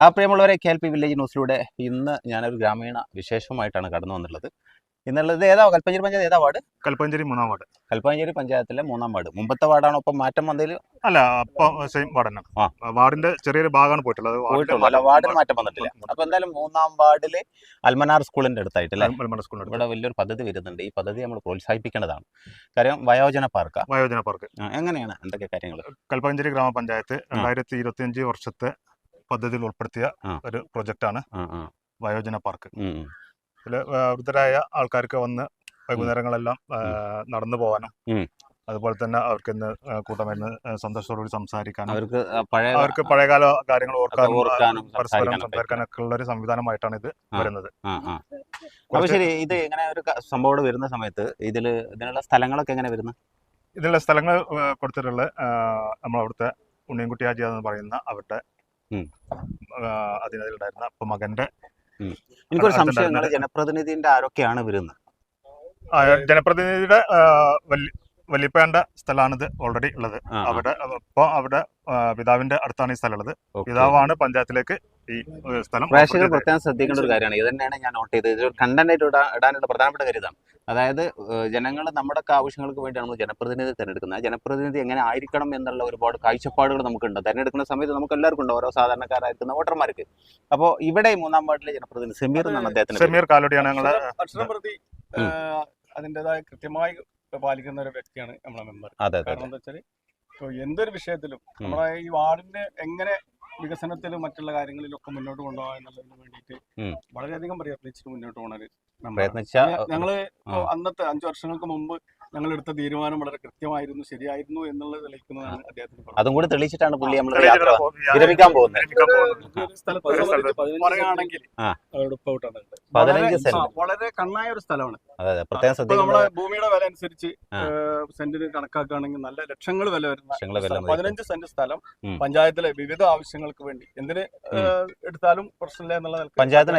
ആ പ്രിയമുള്ളവരെ K L P village ന്യൂസിലൂടെ ഇന്ന് ഞാനൊരു ഗ്രാമീണ വിശേഷമായിട്ടാണ് കടന്നു വന്നിട്ടുള്ളത്. ഇന്നുള്ളത് ഏതാ? കൽപ്പഞ്ചേരി പഞ്ചായത്ത് ഏതാ വാർഡ്? കൽപ്പഞ്ചേരി മൂന്നാം വാർഡ്. കൽപ്പഞ്ചേരി പഞ്ചായത്തിലെ മൂന്നാം വാർഡ്. മുമ്പത്തെ വാർഡാണോ? ഇപ്പം മാറ്റം വന്നതിൽ? അല്ല സെയിം വാർഡ് തന്നെ. വാർഡിന്റെ ചെറിയൊരു ഭാഗമാണ് പോയിട്ടുള്ളത്. പോയിട്ടുള്ളൂ. വാർഡിന് മാറ്റം വന്നിട്ടില്ല. അപ്പൊ എന്തായാലും മൂന്നാം വാർഡിൽ അൽമനാർ സ്കൂളിന്റെ അടുത്തായിട്ട് അൽമനാർ സ്കൂളിന്റെ. ഇവിടെ വലിയൊരു പദ്ധതി വരുന്നുണ്ട്. ഈ പദ്ധതി നമ്മൾ പ്രോത്സാഹിപ്പിക്കേണ്ടതാണ്. കാര്യം വയോജന പാർക്ക്. വയോജന പാർക്ക്. എങ്ങനെയാണ്? എന്തൊക്കെ കാര്യങ്ങൾ കൽപ്പഞ്ചേരി ഗ്രാമപഞ്ചായത്ത് രണ്ടായിരത്തി ഇരുപത്തി അഞ്ച് വർഷത്തെ പദ്ധതിയിൽ ഉൾപ്പെടുത്തിയ ഒരു പ്രൊജക്റ്റാണ് വയോജന പാർക്ക്. ഇതിൽ വൃദ്ധരായ ആൾക്കാർക്ക് വന്ന് വൈകുന്നേരങ്ങളെല്ലാം നടന്നു പോകാനും അതുപോലെ തന്നെ അവർക്ക് ഇന്ന് കൂട്ടമരുന്ന് സന്തോഷത്തോടുകൂടി സംസാരിക്കാനും അവർക്ക് പഴയ അവർക്ക് പഴയകാല കാര്യങ്ങൾ ഓർക്കാനും പരസ്പരം സംസാരിക്കാനൊക്കെ ഉള്ള ഒരു സംവിധാനമായിട്ടാണ് ഇത്. വരുന്നത്. അപ്പൊ ശരി ഇത് ഇങ്ങനെ ഒരു സംഭവം വരുന്ന സമയത്ത് ഇതിൽ ഇതിനുള്ള സ്ഥലങ്ങളൊക്കെ എങ്ങനെ വരുന്നത് ഇതിനുള്ള സ്ഥലങ്ങൾ കൊടുത്തിട്ടുള്ള നമ്മളവിടുത്തെ ഉണ്ണിയൻകുട്ടി ആജി എന്ന് പറയുന്ന അവരുടെ ഉം. അപ്പൊ മകന്റെ എനിക്കൊരു സംശയം. നിങ്ങൾ ജനപ്രതിനിധിന്റെ ആരൊക്കെയാണ് വരുന്നത് ജനപ്രതിനിധിയുടെ ആ, വല്യ- വല്യപ്പേന്റെ സ്ഥലമാണിത് ഓൾറെഡി ഉള്ളത്. അവിടെ ഇപ്പൊ അവിടെ പിതാവിന്റെ അടുത്താണ് ഈ സ്ഥലം ഉള്ളത് പിതാവാണ് പഞ്ചായത്തിലേക്ക് ഈ ഏ, സ്ഥലം പ്രേക്ഷകർ പ്രത്യേകം ശ്രദ്ധിക്കേണ്ട ഒരു കാര്യമാണ്. ഇത് തന്നെയാണ് ഞാൻ നോട്ട് ചെയ്തത്. ഇതൊരു കണ്ടന്റ് ആയിട്ട് ഇടാ- ഇടാനുള്ള പ്രധാനപ്പെട്ട കാര്യം അതായത് ജനങ്ങൾ നമ്മുടെ ഒക്കെ ആവശ്യങ്ങൾക്ക് വേണ്ടി നമ്മൾ ജനപ്രതിനിധി തിരഞ്ഞെടുക്കുന്നത്. ജനപ്രതിനിധി എങ്ങനെ ആയിരിക്കണം എന്നുള്ള ഒരുപാട് കാഴ്ചപ്പാടുകൾ നമുക്കുണ്ട്. തിരഞ്ഞെടുക്കുന്ന സമയത്ത് നമുക്ക് എല്ലാവർക്കും ഉണ്ട്. ഓരോ സാധാരണക്കാരായിരിക്കുന്ന വോട്ടർമാർക്ക്. അപ്പോൾ ഇവിടെ മൂന്നാം വാർഡിലെ ജനപ്രതിനിധി സമീർ എന്നാണ് അദ്ദേഹത്തിന് സെമീർ കാലോടിയാണ് ഞങ്ങളെ അതിന്റെതായ കൃത്യമായി പാലിക്കുന്ന ഒരു വ്യക്തിയാണ് നമ്മളെ മെമ്പർ. അതെ അതെ കാരണം എന്താ വെച്ചാൽ എന്തൊരു വിഷയത്തിലും നമ്മളെ ഈ വാർഡിന്റെ എങ്ങനെ വികസനത്തിലും മറ്റുള്ള കാര്യങ്ങളിലും ഒക്കെ മുന്നോട്ട് കൊണ്ടുപോകാൻ എന്നുള്ളതിന് വേണ്ടിയിട്ട്. വളരെയധികം പ്രയത്നിച്ചിട്ട് മുന്നോട്ട് പോകണത്. പ്രയത്നിച്ച ഞങ്ങൾ അന്നത്തെ അഞ്ചു വർഷങ്ങൾക്ക് മുമ്പ് ഞങ്ങൾ എടുത്ത തീരുമാനം വളരെ കൃത്യമായിരുന്നു ശരിയായിരുന്നു എന്നുള്ളത് തെളിയിക്കുന്നതാണ് അദ്ദേഹത്തിന്. അതും കൂടി തെളിയിച്ചിട്ടാണ് പുള്ളി നമ്മൾ വിരമിക്കാൻ പോകുന്നത്. പറയുകയാണെങ്കിൽ പതിനഞ്ച് സെന്റ്. വളരെ കണ്ണായ ഒരു സ്ഥലമാണ് പ്രത്യേകം നമ്മളെ ഭൂമിയുടെ വില അനുസരിച്ച്. സെന്റിന് കണക്കാക്കുകയാണെങ്കിൽ നല്ല ലക്ഷങ്ങൾ വില വരുന്ന. പതിനഞ്ച് സെന്റ് സ്ഥലം പഞ്ചായത്തിലെ വിവിധ ആവശ്യങ്ങൾക്ക് വേണ്ടി. എന്തിന് എടുത്താലും പ്രശ്നമില്ല എന്നുള്ള പഞ്ചായത്തിന്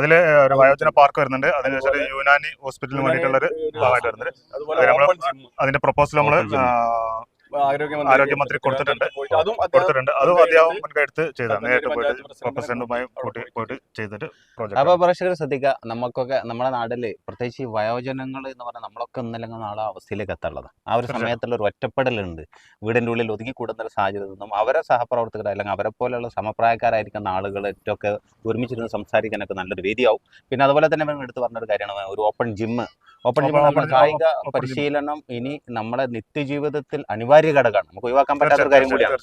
അതിൽ ഒരു വയോജന പാർക്ക് വരുന്നുണ്ട്. അതിനുശേഷം യുനാനി ഹോസ്പിറ്റലിന് വേണ്ടിയിട്ടുള്ള ഭാഗമായിട്ട് വരുന്നത് അതുപോലെ അതിന്റെ പ്രൊപ്പോസൽ gym. ആരോഗ്യമന്ത്രി കൊടുത്തിട്ടുണ്ട്. പോയിട്ട് അതും കൊടുത്തിട്ടുണ്ട്. അതും മുൻകൈ അദ്ദേഹം എടുത്ത് മുൻകൈ എടുത്ത് ചെയ്തതാണ് നേരിട്ട് പോയിട്ട് പ്രസിഡന്റുമായി കൂട്ടി പോയിട്ട് പോയിട്ട് ചെയ്തിട്ട് അപ്പൊ പ്രോജക്റ്റ് പ്രേക്ഷകർ ശ്രദ്ധിക്കുക നമുക്കൊക്കെ നമ്മുടെ നാട്ടിൽ പ്രത്യേകിച്ച് ഈ വയോജനങ്ങൾ എന്ന് പറഞ്ഞാൽ നമ്മളൊക്കെ ഒന്നല്ലെങ്കിൽ നാളെ അവസ്ഥയിലേക്ക് എത്തുള്ളത് ആ ഒരു സമയത്തുള്ള ഒരു ഒറ്റപ്പെടലുണ്ട്. വീടിന്റെ ഉള്ളിൽ ഒതുങ്ങി കൂടുന്ന ഒരു സാഹചര്യത്തിൽ നിന്നും അവരെ സഹപ്രവർത്തകർ അല്ലെങ്കിൽ അവരെ പോലെയുള്ള സമപ്രായക്കാരായിരിക്കുന്ന ആളുകളേറ്റൊക്കെ ഒരുമിച്ചിരുന്ന് സംസാരിക്കാനൊക്കെ നല്ലൊരു വേദിയാവും. പിന്നെ അതുപോലെ തന്നെ ഇവൻ എടുത്ത് പറഞ്ഞൊരു കാര്യമാണ് ഒരു ഓപ്പൺ ജിമ്മ് ഓപ്പൺ ജിമ്മ് കായിക പരിശീലനം ഇനി നമ്മുടെ നിത്യജീവിതത്തിൽ അനിവാര്യ ഘടകമാണ്. നമുക്ക് ഒഴിവാക്കാൻ പറ്റാത്ത ഒരു കാര്യം കൂടിയാണ്.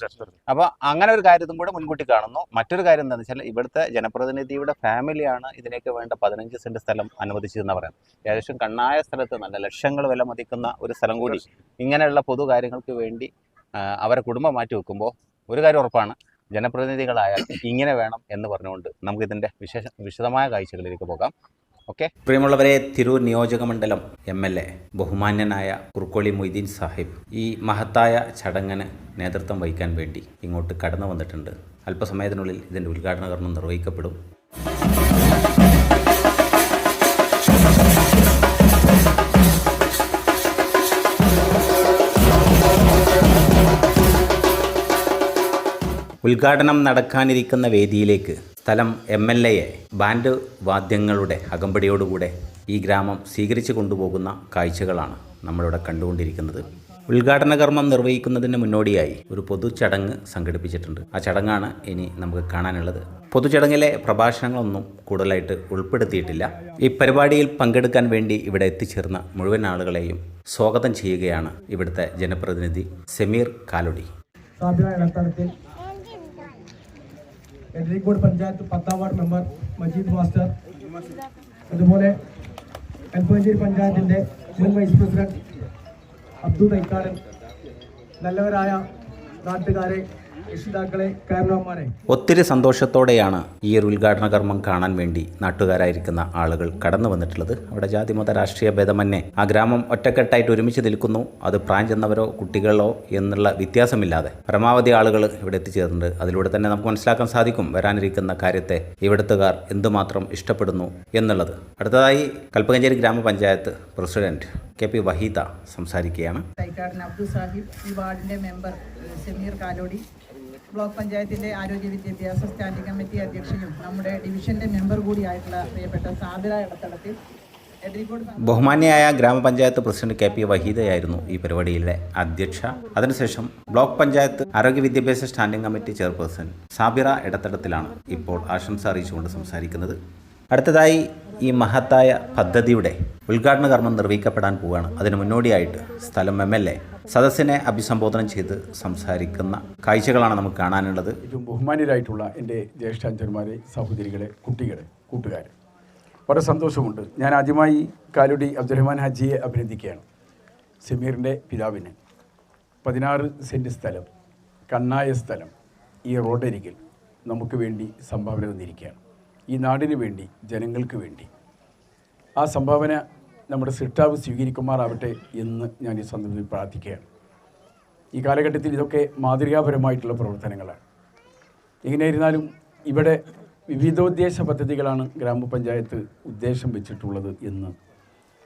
അപ്പൊ അങ്ങനെ ഒരു കാര്യത്തും കൂടെ മുൻകൂട്ടി കാണുന്നു. മറ്റൊരു കാര്യം എന്താണെന്ന് വെച്ചാൽ ഇവിടുത്തെ ജനപ്രതിനിധിയുടെ ഫാമിലിയാണ് ഇതിനേക്ക് വേണ്ട പതിനഞ്ച് സെന്റ് സ്ഥലം അനുവദിച്ചതെന്ന് പറയാം. ഏകദേശം കണ്ണായ സ്ഥലത്ത് നല്ല ലക്ഷങ്ങൾ വില മതിക്കുന്ന ഒരു സ്ഥലം കൂടി ഇങ്ങനെയുള്ള പൊതു കാര്യങ്ങൾക്ക് വേണ്ടി അവരെ കുടുംബം മാറ്റി വെക്കുമ്പോൾ ഒരു കാര്യം ഉറപ്പാണ്. ജനപ്രതിനിധികളായാൽ ഇങ്ങനെ വേണം എന്ന് പറഞ്ഞുകൊണ്ട് നമുക്ക് ഇതിന്റെ വിശേഷ വിശദമായ കാഴ്ചകളിലേക്ക് പോകാം. ഓക്കെ? പ്രിയമുള്ളവരെ തിരൂർ നിയോജക മണ്ഡലം എം എൽ എ ബഹുമാന്യനായ കുർക്കോളി മൊയ്തീൻ സാഹിബ് ഈ മഹത്തായ ചടങ്ങിന് നേതൃത്വം വഹിക്കാൻ വേണ്ടി ഇങ്ങോട്ട് കടന്നു വന്നിട്ടുണ്ട്. അല്പസമയത്തിനുള്ളിൽ ഇതിന്റെ ഉദ്ഘാടന കർമ്മം നിർവഹിക്കപ്പെടും. ഉദ്ഘാടനം നടക്കാനിരിക്കുന്ന വേദിയിലേക്ക് സ്ഥലം എം എൽ എയെ ബാൻഡ് വാദ്യങ്ങളുടെ അകമ്പടിയോടുകൂടെ ഈ ഗ്രാമം സ്വീകരിച്ചു കൊണ്ടുപോകുന്ന കാഴ്ചകളാണ് നമ്മളിവിടെ കണ്ടുകൊണ്ടിരിക്കുന്നത്. ഉദ്ഘാടന കർമ്മം നിർവഹിക്കുന്നതിന് മുന്നോടിയായി ഒരു പൊതുചടങ്ങ് സംഘടിപ്പിച്ചിട്ടുണ്ട്. ആ ചടങ്ങാണ് ഇനി നമുക്ക് കാണാനുള്ളത്. പൊതുചടങ്ങിലെ പ്രഭാഷണങ്ങളൊന്നും കൂടുതലായിട്ട് ഉൾപ്പെടുത്തിയിട്ടില്ല. ഈ പരിപാടിയിൽ പങ്കെടുക്കാൻ വേണ്ടി ഇവിടെ എത്തിച്ചേർന്ന മുഴുവൻ ആളുകളെയും സ്വാഗതം ചെയ്യുകയാണ് ഇവിടുത്തെ ജനപ്രതിനിധി സെമീർ കാലൊടി. എടരിക്കോട് പഞ്ചായത്ത് പത്താം വാർഡ് മെമ്പർ മജീദ് മാസ്റ്റർ. അതുപോലെ എൽപ്പഞ്ചേരി പഞ്ചായത്തിന്റെ മുൻ വൈസ് പ്രസിഡന്റ് അബ്ദുൾ തൈക്കാടൻ. നല്ലവരായ നാട്ടുകാരെ രക്ഷിതാക്കളെ കാരണവന്മാരെ. ഒത്തിരി സന്തോഷത്തോടെയാണ് ഈ ഒരു ഉദ്ഘാടന കർമ്മം കാണാൻ വേണ്ടി നാട്ടുകാരായിരിക്കുന്ന ആളുകൾ കടന്നു വന്നിട്ടുള്ളത്. അവിടെ ജാതി മത രാഷ്ട്രീയ ഭേദമന്യേ ആ ഗ്രാമം ഒറ്റക്കെട്ടായിട്ട് ഒരുമിച്ച് നിൽക്കുന്നു. അത് പ്രായം ചെന്നവരോ കുട്ടികളോ എന്നുള്ള വ്യത്യാസമില്ലാതെ പരമാവധി ആളുകൾ ഇവിടെ എത്തിച്ചേർന്നിട്ടുണ്ട്. അതിലൂടെ തന്നെ നമുക്ക് മനസ്സിലാക്കാൻ സാധിക്കും വരാനിരിക്കുന്ന കാര്യത്തെ ഇവിടുത്തുകാർ എന്തുമാത്രം ഇഷ്ടപ്പെടുന്നു എന്നുള്ളത്. അടുത്തതായി കൽപ്പകഞ്ചേരി ഗ്രാമപഞ്ചായത്ത് പ്രസിഡന്റ് കെ പി വഹീദ സംസാരിക്കുകയാണ്. അബ്ദുൽ സാഹിബ് ഈ വാർഡിന്റെ മെമ്പർ സമീർ കാലോടി ബ്ലോക്ക് പഞ്ചായത്തിന്റെ ആരോഗ്യ വിദ്യാഭ്യാസ സ്റ്റാൻഡിംഗ് കമ്മിറ്റി അധ്യക്ഷനും നമ്മുടെ ഡിവിഷന്റെ മെമ്പർ കൂടിയായിട്ടുള്ള പ്രിയപ്പെട്ട സാധ്യത ഇടത്തടത്തിൽ ബഹുമാന്യായ ഗ്രാമപഞ്ചായത്ത് പ്രസിഡന്റ് കെ പി വഹീദയായിരുന്നു ഈ പരിപാടിയിലെ അധ്യക്ഷ. അതിനുശേഷം ബ്ലോക്ക് പഞ്ചായത്ത് ആരോഗ്യ വിദ്യാഭ്യാസ സ്റ്റാൻഡിംഗ് കമ്മിറ്റി ചെയർപേഴ്സൺ സാബിറ ഇടത്തടത്തിലാണ് ഇപ്പോൾ ആശംസ അറിയിച്ചുകൊണ്ട് സംസാരിക്കുന്നത്. അടുത്തതായി ഈ മഹത്തായ പദ്ധതിയുടെ ഉദ്ഘാടന കർമ്മം നിർവഹിക്കപ്പെടാൻ പോവുകയാണ് അതിന് മുന്നോടിയായിട്ട് സ്ഥലം എം എൽ എ സദസ്സിനെ അഭിസംബോധന ചെയ്ത് സംസാരിക്കുന്ന കാഴ്ചകളാണ് നമുക്ക് കാണാനുള്ളത്. ഏറ്റവും ബഹുമാനിയരായിട്ടുള്ള എന്റെ ജ്യേഷ്ഠാഞ്ചന്മാരെ സഹോദരികളെ കുട്ടികളെ കൂട്ടുകാരെ. വളരെ സന്തോഷമുണ്ട്. ഞാൻ ആദ്യമായി കാലുടി അബ്ദുറഹ്മാൻ ഹാജിയെ അഭിനന്ദിക്കുകയാണ്. സമീറിന്റെ പിതാവിന്. പതിനാറ് സെന്റ് സ്ഥലം കണ്ണായ സ്ഥലം ഈ റോഡരികിൽ നമുക്ക് വേണ്ടി സംഭാവന തന്നിരിക്കുകയാണ്. ഈ നാടിന് വേണ്ടി ജനങ്ങൾക്ക് വേണ്ടി. ആ സംഭാവന നമ്മുടെ സിട്ടാവ് സ്വീകരിക്കുമാറാവട്ടെ എന്ന് ഞാൻ ഈ സന്ദർഭത്തിൽ പ്രാർത്ഥിക്കുകയാണ്. ഈ കാലഘട്ടത്തിൽ ഇതൊക്കെ മാതൃകാപരമായിട്ടുള്ള പ്രവർത്തനങ്ങളാണ്. എങ്ങനെയിരുന്നാലും ഇവിടെ വിവിധോദ്ദേശ പദ്ധതികളാണ് ഗ്രാമപഞ്ചായത്ത് ഉദ്ദേശം വെച്ചിട്ടുള്ളത് എന്ന്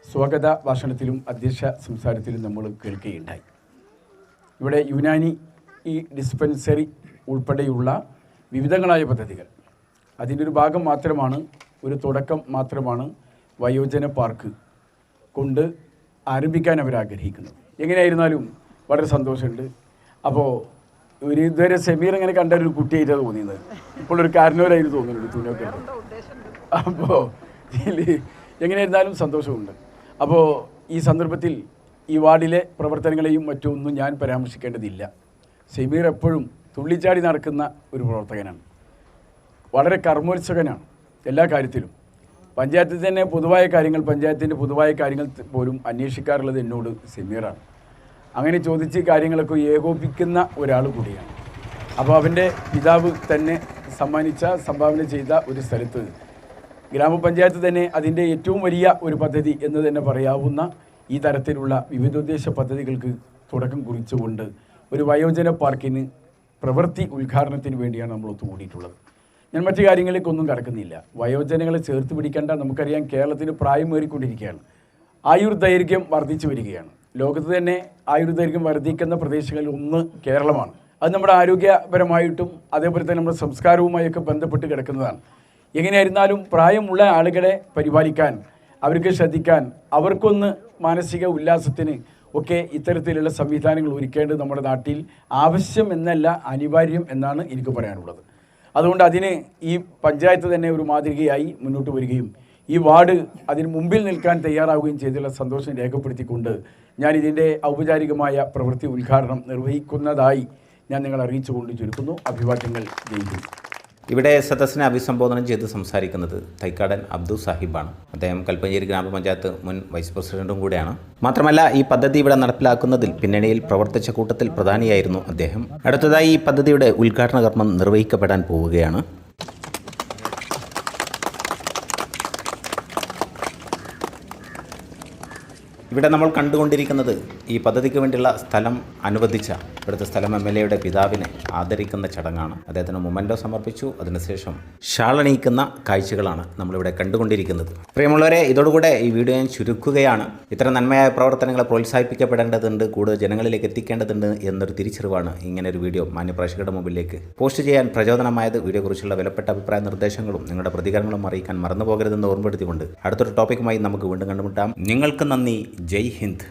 സ്വാഗത ഭാഷണത്തിലും അധ്യക്ഷ സംസാരത്തിലും നമ്മൾ കേൾക്കുകയുണ്ടായി. ഇവിടെ യുനാനി ഈ ഡിസ്പെൻസറി ഉൾപ്പെടെയുള്ള വിവിധങ്ങളായ പദ്ധതികൾ അതിന്റെ ഒരു ഭാഗം മാത്രമാണ് ഒരു തുടക്കം മാത്രമാണ് വയോജന പാർക്ക് കൊണ്ട് ആരംഭിക്കാൻ അവർ ആഗ്രഹിക്കുന്നത് എങ്ങനെയായിരുന്നാലും വളരെ സന്തോഷമുണ്ട്. അപ്പോൾ ഒരു ഇതുവരെ സെമീർ ഇങ്ങനെ കണ്ട ഒരു കുട്ടിയായിട്ടാണ് തോന്നിയത്. ഇപ്പോൾ ഒരു കാരണവരായിട്ട് തോന്നുന്നുണ്ട് തുണിയൊക്കെ അപ്പോൾ എങ്ങനെയായിരുന്നാലും സന്തോഷമുണ്ട്. അപ്പോൾ ഈ സന്ദർഭത്തിൽ ഈ വാർഡിലെ പ്രവർത്തനങ്ങളെയും മറ്റൊന്നും ഞാൻ പരാമർശിക്കേണ്ടതില്ല. സെമീർ എപ്പോഴും തുള്ളിച്ചാടി നടക്കുന്ന ഒരു പ്രവർത്തകനാണ്. വളരെ കർമ്മോത്സുകനാണ് എല്ലാ കാര്യത്തിലും. പഞ്ചായത്തിൽ തന്നെ പൊതുവായ കാര്യങ്ങൾ പഞ്ചായത്തിന്റെ പൊതുവായ കാര്യങ്ങൾ പോലും അന്വേഷിക്കാറുള്ളത് എന്നോട് സെമീറാണ്. അങ്ങനെ ചോദിച്ച് കാര്യങ്ങളൊക്കെ ഏകോപിക്കുന്ന ഒരാൾ കൂടിയാണ്. അപ്പോൾ അവന്റെ പിതാവ് തന്നെ സമ്മാനിച്ച സംഭാവന ചെയ്ത ഒരു സ്ഥലത്ത് ഗ്രാമപഞ്ചായത്ത് തന്നെ അതിന്റെ ഏറ്റവും വലിയ ഒരു പദ്ധതി എന്ന് തന്നെ പറയാവുന്ന ഈ തരത്തിലുള്ള വിവിധോദ്ദേശ പദ്ധതികൾക്ക് തുടക്കം കുറിച്ചുകൊണ്ട് ഒരു വയോജന പാർക്കിന് പ്രവൃത്തി ഉദ്ഘാടനത്തിന് വേണ്ടിയാണ് നമ്മൾ ഒത്തുകൂടിയിട്ടുള്ളത്. ഞാൻ മറ്റു കാര്യങ്ങളിലേക്കൊന്നും കടക്കുന്നില്ല. വയോജനങ്ങളെ ചേർത്ത് പിടിക്കേണ്ട നമുക്കറിയാം കേരളത്തിന് പ്രായം പ്രായമേറിക്കൊണ്ടിരിക്കുകയാണ് ആയുർദൈർഘ്യം വർദ്ധിച്ചു വരികയാണ്. ലോകത്ത് തന്നെ ആയുർദൈർഘ്യം വർദ്ധിക്കുന്ന പ്രദേശങ്ങളിൽ ഒന്ന് കേരളമാണ്. അത് നമ്മുടെ ആരോഗ്യപരമായിട്ടും അതേപോലെ തന്നെ നമ്മുടെ സംസ്കാരവുമായൊക്കെ ബന്ധപ്പെട്ട് കിടക്കുന്നതാണ്. എങ്ങനെയായിരുന്നാലും പ്രായമുള്ള ആളുകളെ പരിപാലിക്കാൻ അവർക്ക് ശ്രദ്ധിക്കാൻ അവർക്കൊന്ന് മാനസിക ഉല്ലാസത്തിന് ഒക്കെ ഇത്തരത്തിലുള്ള സംവിധാനങ്ങൾ ഒരുക്കേണ്ടത് നമ്മുടെ നാട്ടിൽ ആവശ്യം എന്നല്ല അനിവാര്യം എന്നാണ് എനിക്ക് പറയാനുള്ളത്. അതുകൊണ്ട് അതിന് ഈ പഞ്ചായത്ത് തന്നെ ഒരു മാതൃകയായി മുന്നോട്ട് വരികയും ഈ വാർഡ് അതിന് മുമ്പിൽ നിൽക്കാൻ തയ്യാറാവുകയും ചെയ്തുള്ള സന്തോഷം രേഖപ്പെടുത്തിക്കൊണ്ട് ഞാൻ ഇതിന്റെ ഔപചാരികമായ പ്രവൃത്തി ഉദ്ഘാടനം നിർവഹിക്കുന്നതായി ഞാൻ നിങ്ങളെ അറിയിച്ചുകൊണ്ട് ചുരുക്കുന്നു. അഭിവാദ്യങ്ങൾ. ജയിക്കും ഇവിടെ സദസ്സിനെ അഭിസംബോധന ചെയ്ത് സംസാരിക്കുന്നത് തൈക്കാടൻ അബ്ദു സാഹിബാണ്. അദ്ദേഹം കൽപ്പഞ്ചേരി ഗ്രാമപഞ്ചായത്ത് മുൻ വൈസ് പ്രസിഡന്റും കൂടിയാണ്. മാത്രമല്ല ഈ പദ്ധതി ഇവിടെ നടപ്പിലാക്കുന്നതിൽ പിന്നണിയിൽ പ്രവർത്തിച്ച കൂട്ടത്തിൽ പ്രധാനിയായിരുന്നു അദ്ദേഹം. അടുത്തതായി ഈ പദ്ധതിയുടെ ഉദ്ഘാടന കർമ്മം നിർവഹിക്കപ്പെടാൻ പോവുകയാണ്. ഇവിടെ നമ്മൾ കണ്ടുകൊണ്ടിരിക്കുന്നത് ഈ പദ്ധതിക്ക് വേണ്ടിയുള്ള സ്ഥലം അനുവദിച്ച ഇവിടുത്തെ സ്ഥലം എം എൽ എയുടെ പിതാവിനെ ആദരിക്കുന്ന ചടങ്ങാണ്. അദ്ദേഹത്തിന് മൊമെന്റോ സമർപ്പിച്ചു. അതിനുശേഷം ഷാളണിയിക്കുന്ന കാഴ്ചകളാണ് നമ്മളിവിടെ കണ്ടുകൊണ്ടിരിക്കുന്നത്. പ്രിയമുള്ളവരെ ഇതോടുകൂടെ ഈ വീഡിയോ ഞാൻ ചുരുക്കുകയാണ്. ഇത്തരം നന്മയായ പ്രവർത്തനങ്ങളെ പ്രോത്സാഹിപ്പിക്കപ്പെടേണ്ടതുണ്ട് കൂടുതൽ ജനങ്ങളിലേക്ക് എത്തിക്കേണ്ടതുണ്ട് എന്നൊരു തിരിച്ചറിവാണ് ഇങ്ങനെ ഒരു വീഡിയോ മാന്യപ്രേക്ഷകരുടെ മുമ്പിലേക്ക് പോസ്റ്റ് ചെയ്യാൻ പ്രചോദനമായത്. വീഡിയോയെക്കുറിച്ചുള്ള വിലപ്പെട്ട അഭിപ്രായ നിർദ്ദേശങ്ങളും നിങ്ങളുടെ പ്രതികരണങ്ങളും അറിയിക്കാൻ മറന്നു പോകരുതെന്ന് ഓർമ്മപ്പെടുത്തിക്കൊണ്ട് അടുത്തൊരു ടോപ്പിക്കുമായി നമുക്ക് വീണ്ടും കണ്ടുമുട്ടാം. നിങ്ങൾക്ക് നന്ദി. जय हिंद।